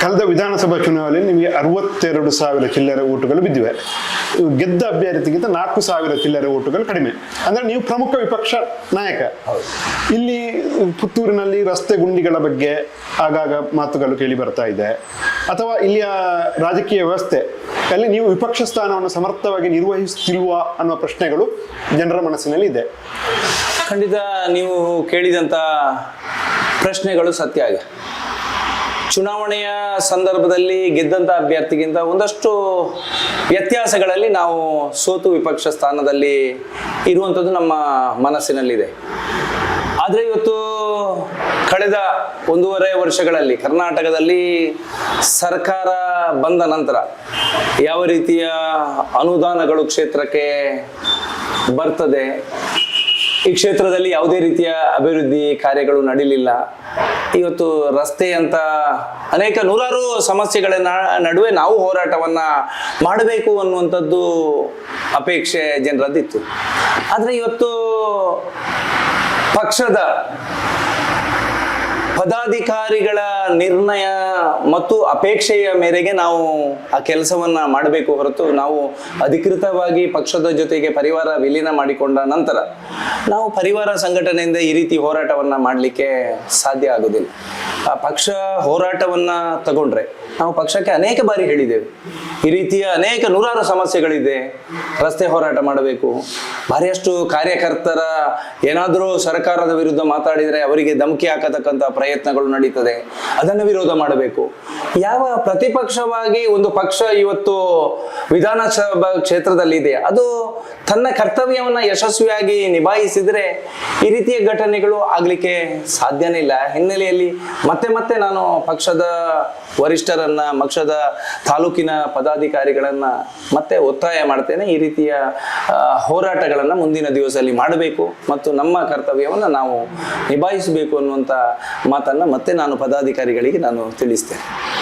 ಕಳೆದ ವಿಧಾನಸಭಾ ಚುನಾವಣೆಯಲ್ಲಿ ನಿಮಗೆ ಅರವತ್ತೆರಡು ಸಾವಿರ ಚಿಲ್ಲರೆ ಓಟುಗಳು ಬಿದ್ದಿವೆ. ಗೆದ್ದ ಅಭ್ಯರ್ಥಿಗಿಂತ ನಾಲ್ಕು ಸಾವಿರ ಚಿಲ್ಲರೆ ಓಟುಗಳು ಕಡಿಮೆ. ಅಂದ್ರೆ ನೀವು ಪ್ರಮುಖ ವಿಪಕ್ಷ ನಾಯಕ. ಇಲ್ಲಿ ಪುತ್ತೂರಿನಲ್ಲಿ ರಸ್ತೆ ಗುಂಡಿಗಳ ಬಗ್ಗೆ ಆಗಾಗ ಮಾತುಗಳು ಕೇಳಿ ಬರ್ತಾ ಇದೆ. ಅಥವಾ ಇಲ್ಲಿಯ ರಾಜಕೀಯ ವ್ಯವಸ್ಥೆ. ಅಲ್ಲಿ ನೀವು ವಿಪಕ್ಷ ಸ್ಥಾನವನ್ನು ಸಮರ್ಥವಾಗಿ ನಿರ್ವಹಿಸುತ್ತಿಲ್ವಾ ಅನ್ನುವ ಪ್ರಶ್ನೆಗಳು ಜನರ ಮನಸ್ಸಿನಲ್ಲಿ ಇದೆ. ಖಂಡಿತ ನೀವು ಕೇಳಿದಂಥ ಪ್ರಶ್ನೆಗಳು ಸತ್ಯ ಆಗ ಚುನಾವಣೆಯ ಸಂದರ್ಭದಲ್ಲಿ ಗೆದ್ದಂಥ ಅಭ್ಯರ್ಥಿಗಿಂತ ಒಂದಷ್ಟು ವ್ಯತ್ಯಾಸಗಳಲ್ಲಿ ನಾವು ಸೋತು ವಿಪಕ್ಷ ಸ್ಥಾನದಲ್ಲಿ ಇರುವಂಥದ್ದು ನಮ್ಮ ಮನಸ್ಸಿನಲ್ಲಿದೆ. ಆದರೆ ಇವತ್ತು ಕಳೆದ ಒಂದೂವರೆ ವರ್ಷಗಳಲ್ಲಿ ಕರ್ನಾಟಕದಲ್ಲಿ ಸರ್ಕಾರ ಬಂದ ನಂತರ ಯಾವ ರೀತಿಯ ಅನುದಾನಗಳು ಕ್ಷೇತ್ರಕ್ಕೆ ಬರ್ತದೆ? ಈ ಕ್ಷೇತ್ರದಲ್ಲಿ ಯಾವುದೇ ರೀತಿಯ ಅಭಿವೃದ್ಧಿ ಕಾರ್ಯಗಳು ನಡೀಲಿಲ್ಲ. ಇವತ್ತು ರಸ್ತೆ ಅಂತ ಅನೇಕ ನೂರಾರು ಸಮಸ್ಯೆಗಳ ನಡುವೆ ನಾವು ಹೋರಾಟವನ್ನ ಮಾಡಬೇಕು ಅನ್ನುವಂಥದ್ದು ಅಪೇಕ್ಷೆ ಜನರದ್ದಿತ್ತು. ಆದರೆ ಇವತ್ತು ಪಕ್ಷದ ಪದಾಧಿಕಾರಿಗಳ ನಿರ್ಣಯ ಮತ್ತು ಅಪೇಕ್ಷೆಯ ಮೇರೆಗೆ ನಾವು ಆ ಕೆಲಸವನ್ನ ಮಾಡಬೇಕು ಹೊರತು ನಾವು ಅಧಿಕೃತವಾಗಿ ಪಕ್ಷದ ಜೊತೆಗೆ ಪರಿವಾರ ವಿಲೀನ ಮಾಡಿಕೊಂಡ ನಂತರ ನಾವು ಪರಿವಾರ ಸಂಘಟನೆಯಿಂದ ಈ ರೀತಿ ಹೋರಾಟವನ್ನ ಮಾಡಲಿಕ್ಕೆ ಸಾಧ್ಯ ಆಗೋದಿಲ್ಲ. ಆ ಪಕ್ಷ ಹೋರಾಟವನ್ನ ತಗೊಂಡ್ರೆ ನಾವು ಪಕ್ಷಕ್ಕೆ ಅನೇಕ ಬಾರಿ ಹೇಳಿದ್ದೇವೆ. ಈ ರೀತಿಯ ಅನೇಕ ನೂರಾರು ಸಮಸ್ಯೆಗಳಿದೆ. ರಸ್ತೆ ಹೋರಾಟ ಮಾಡಬೇಕು. ಭಾರಿಯಷ್ಟು ಕಾರ್ಯಕರ್ತರ ಏನಾದರೂ ಸರ್ಕಾರದ ವಿರುದ್ಧ ಮಾತಾಡಿದರೆ ಅವರಿಗೆ ಧಮಕಿ ಹಾಕತಕ್ಕಂಥ ಪ್ರಯತ್ನಗಳು ನಡೀತದೆ. ಅದನ್ನು ವಿರೋಧ ಮಾಡಬೇಕು. ಯಾವ ಪ್ರತಿಪಕ್ಷವಾಗಿ ಒಂದು ಪಕ್ಷ ಇವತ್ತು ವಿಧಾನಸಭಾ ಕ್ಷೇತ್ರದಲ್ಲಿ ಇದೆ ಅದು ತನ್ನ ಕರ್ತವ್ಯವನ್ನ ಯಶಸ್ವಿಯಾಗಿ ನಿಭಾಯಿಸಿದರೆ ಈ ರೀತಿಯ ಘಟನೆಗಳು ಆಗ್ಲಿಕ್ಕೆ ಸಾಧ್ಯನೇ ಇಲ್ಲ. ಹಿನ್ನೆಲೆಯಲ್ಲಿ ಮತ್ತೆ ಮತ್ತೆ ನಾನು ಪಕ್ಷದ ವರಿಷ್ಠರನ್ನ, ಪಕ್ಷದ ತಾಲೂಕಿನ ಪದಾಧಿಕಾರಿಗಳನ್ನ ಮತ್ತೆ ಒತ್ತಾಯ ಮಾಡ್ತೇನೆ ಈ ರೀತಿಯ ಹೋರಾಟಗಳನ್ನು ಮುಂದಿನ ದಿವಸದಲ್ಲಿ ಮಾಡಬೇಕು ಮತ್ತು ನಮ್ಮ ಕರ್ತವ್ಯವನ್ನು ನಾವು ನಿಭಾಯಿಸಬೇಕು ಅನ್ನುವಂಥ ಮಾತನ್ನು ಮತ್ತೆ ನಾನು ಪದಾಧಿಕಾರಿಗಳಿಗೆ ನಾನು ತಿಳಿಸ್ತೇನೆ.